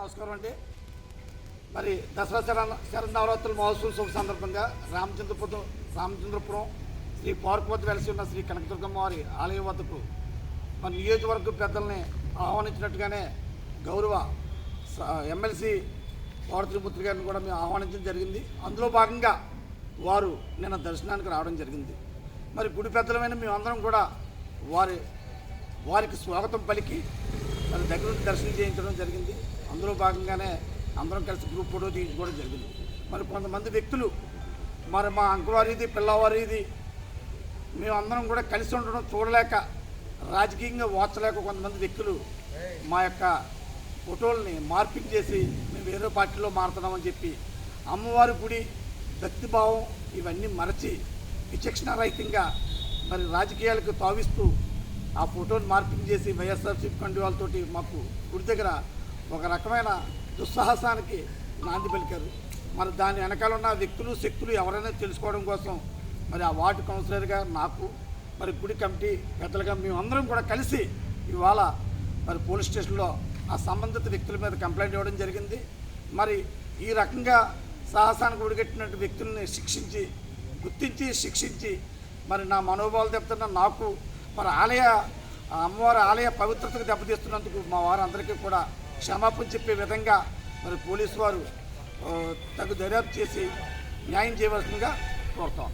నమస్కారం అండి. మరి దసరా శరణ శరన్నవరాత్రుల మహోత్సవం శుభ సందర్భంగా రామచంద్రపురం రామచంద్రపురం శ్రీ పార్కువద్ద వెలిసి ఉన్న శ్రీ కనకదుర్గమ్మ వారి ఆలయం వద్దకు మరి నియోజకవర్గ పెద్దల్ని ఆహ్వానించినట్టుగానే గౌరవ స- ఎమ్మెల్సీ పార్వతీపుత్రి గారిని కూడా మేము ఆహ్వానించడం జరిగింది. అందులో భాగంగా వారు నిన్న దర్శనానికి రావడం జరిగింది. మరి గుడి పెద్దలమైన మేమందరం కూడా వారి వారికి స్వాగతం పలికి మరి దగ్గర నుండి దర్శనం చేయించడం జరిగింది. అందులో భాగంగానే అందరం కలిసి గ్రూప్ ఫోటో తీయించుకోవడం జరిగింది. మరి కొంతమంది వ్యక్తులు మరి మా అంకువారిది పిల్లవారిది మేమందరం కూడా కలిసి ఉండడం చూడలేక రాజకీయంగా వాచలేక కొంతమంది వ్యక్తులు మా యొక్క ఫోటోల్ని మార్పింగ్ చేసి మేము వేరే పార్టీలో మారుతున్నామని చెప్పి అమ్మవారి గుడి భక్తిభావం ఇవన్నీ మరచి విచక్షణారహితంగా మరి రాజకీయాలకు తావిస్తూ ఆ ఫోటోని మార్పింగ్ చేసి వైఎస్ఆర్సీపీ కండువాలతోటి మాకు గుడి దగ్గర ఒక రకమైన దుస్సాహసానికి నాంది పలికారు. మరి దాని వెనకాల ఉన్న వ్యక్తులు శక్తులు ఎవరైనా తెలుసుకోవడం కోసం మరి ఆ వార్డు కౌన్సిలర్గా నాకు మరి గుడి కమిటీ పెద్దలుగా మేమందరం కూడా కలిసి ఇవాళ మరి పోలీస్ స్టేషన్లో ఆ సంబంధిత వ్యక్తుల మీద కంప్లైంట్ ఇవ్వడం జరిగింది. మరి ఈ రకంగా సాహసానికి ఒడిగట్టినట్టు వ్యక్తుల్ని శిక్షించి గుర్తించి శిక్షించి మరి నా మనోభావాలు చెప్తున్న నాకు మరి ఆలయ అమ్మవారి ఆలయ పవిత్రతకు దెబ్బతీస్తున్నందుకు మా వారందరికీ కూడా క్షమాపణ చెప్పే విధంగా మరి పోలీసు వారు తగు దర్యాప్తు చేసి న్యాయం చేయవలసిందిగా కోరుతాం